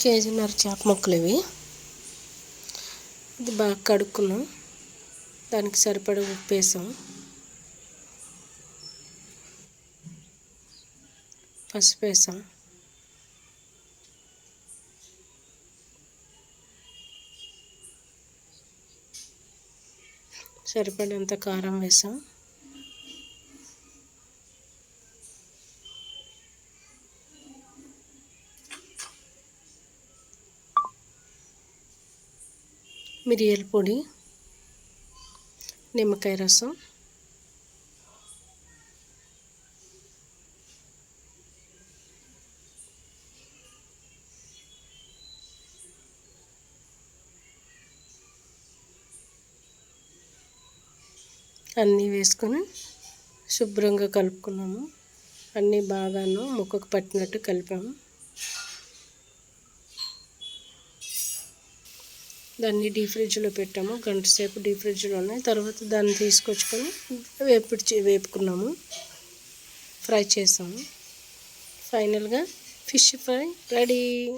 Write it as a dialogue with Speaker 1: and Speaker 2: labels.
Speaker 1: కేజీన్నర చేప ముక్కలు ఇవి ఇది బాగా కడుక్కున్నాం. దానికి సరిపడ ఉప్పు వేసాం. పసుపు వేసాం. సరిపడంత కారం వేసాం. మిరియాల పొడి నిమ్మకాయ రసం అన్నీ వేసుకొని శుభ్రంగా కలుపుకున్నాము. అన్నీ బాగాను ముక్కకు పట్టినట్టు కలిపాము. దాన్ని డీ ఫ్రిడ్జ్లో పెట్టాము. గంట సేపు డీ ఫ్రిడ్జ్లో ఉన్నాయి. తర్వాత దాన్ని తీసుకొచ్చుకొని వేపుడు వేపుకున్నాము. ఫ్రై చేసాము. ఫైనల్గా ఫిష్ ఫ్రై రెడీ.